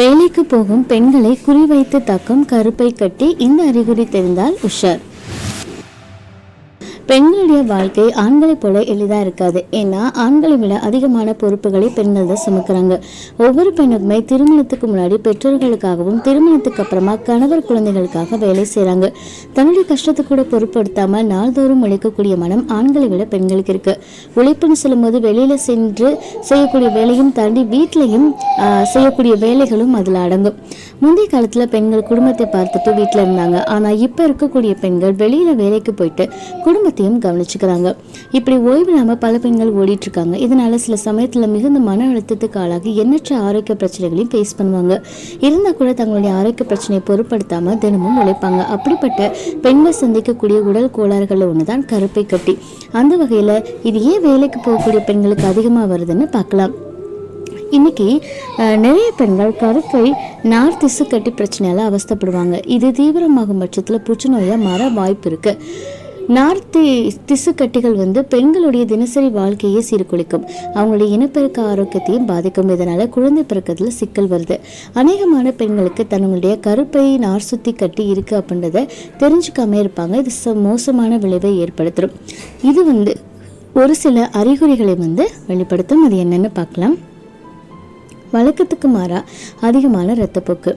வேலைக்கு போகும் பெண்களை குறிவைத்து தக்கும் கருப்பை கட்டி இந்த அறிகுறி தெரிந்தால் உஷார். பெண்களுடைய வாழ்க்கை ஆண்களைப் போல எளிதாக இருக்காது. ஏன்னா ஆண்களை விட அதிகமான பொறுப்புகளை பெண்கள் தான் சுமக்கிறாங்க. ஒவ்வொரு பெண்ணுக்குமே திருமணத்துக்கு முன்னாடி பெற்றோர்களுக்காகவும் திருமணத்துக்கு அப்புறமா கணவர் குழந்தைகளுக்காக வேலை செய்கிறாங்க தன்னுடைய கஷ்டத்தை கூட பொருட்படுத்தாமல் நாள்தோறும் உழைக்கக்கூடிய மனம் ஆண்களை விட பெண்களுக்கு இருக்கு. உழைப்புன்னு சொல்லும்போது வெளியில் சென்று செய்யக்கூடிய வேலையும் தாண்டி வீட்லையும் செய்யக்கூடிய வேலைகளும் அதில் அடங்கும். முந்தைய காலத்தில் பெண்கள் குடும்பத்தை பார்த்துட்டு வீட்டில் இருந்தாங்க. ஆனால் இப்போ இருக்கக்கூடிய பெண்கள் வெளியில் வேலைக்கு போயிட்டு குடும்பத்தை எல்லாத்தையும் கவனிச்சுக்கிறாங்க. இப்படி ஓய்வு இல்லாமல் பல பெண்கள் ஓடிட்டு இருக்காங்க இதனால சில சமயத்தில் மிகுந்த மன அழுத்தத்துக்கு ஆளாகி எண்ணற்ற ஆரோக்கிய பிரச்சனைகளையும் ஃபேஸ் பண்ணுவாங்க. இருந்தால் கூட தங்களுடைய ஆரோக்கிய பிரச்சனையை பொருட்படுத்தாமல் தினமும் உழைப்பாங்க. அப்படிப்பட்ட பெண்கள் சந்திக்கக்கூடிய உடல் கோளாறுகளில் ஒன்று தான் கருப்பை கட்டி. அந்த வகையில் இது ஏன் வேலைக்கு போகக்கூடிய பெண்களுக்கு அதிகமாக வருதுன்னு பார்க்கலாம். இன்னைக்கு நிறைய பெண்கள் கருப்பை நார் திசு கட்டி பிரச்சனையால அவஸ்தப்படுவாங்க. இது தீவிரமாகும் பட்சத்தில் புற்றுநோயாக மாற வாய்ப்பு இருக்கு. நார்த்து திசு கட்டிகள் வந்து பெண்களுடைய தினசரி வாழ்க்கையை சீர்குலைக்கும். அவங்களுடைய இனப்பெருக்க ஆரோக்கியத்தையும் பாதிக்கும். இதனால் குழந்தை பிறக்கிறதுல சிக்கல் வருது. அநேகமான பெண்களுக்கு தங்களுடைய கருப்பை நார் சுத்தி கட்டி இருக்கு அப்படின்றத தெரிஞ்சுக்காம இருப்பாங்க. இது ச- மோசமான விளைவை ஏற்படுத்தும். இது வந்து ஒரு சில அறிகுறிகளை வந்து வெளிப்படுத்தும். அது என்னென்னு பார்க்கலாம். வழக்கத்துக்கு மாறா அதிகமான இரத்தப்போக்கு.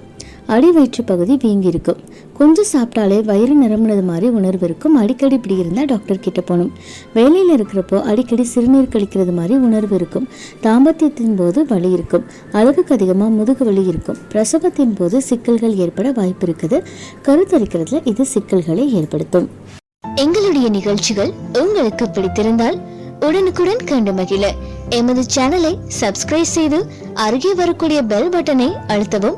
அடி வயிற்று பகுதி வீங்கி இருக்கும் கொஞ்சம் சாப்பிட்டாலே வயிறு நிரம்பினது மாதிரி உணர்வு இருக்கும். அடிக்கடி இப்படி இருந்தால் டாக்டர் கிட்ட போகணும். வேலையில் இருக்கிறப்போ அடிக்கடி சிறுநீர் கழிக்கிறது மாதிரி உணர்வு இருக்கும். தாம்பத்தியத்தின் போது வலி இருக்கும். அளவுக்கு அதிகமாக முதுகு வலி இருக்கும். பிரசவத்தின் போது சிக்கல்கள் ஏற்பட வாய்ப்பு இருக்குது. கருத்தரிக்கிறதுல இது சிக்கல்களை ஏற்படுத்தும். எங்களுடைய நிகழ்ச்சிகள் உங்களுக்கு பிடித்திருந்தால் உடனுக்குடன் கண்டு மகிழ. எமது சேனலை சப்ஸ்கிரைப் செய்து அருகே வரக்கூடிய பெல் பட்டனை அழுத்தவும்.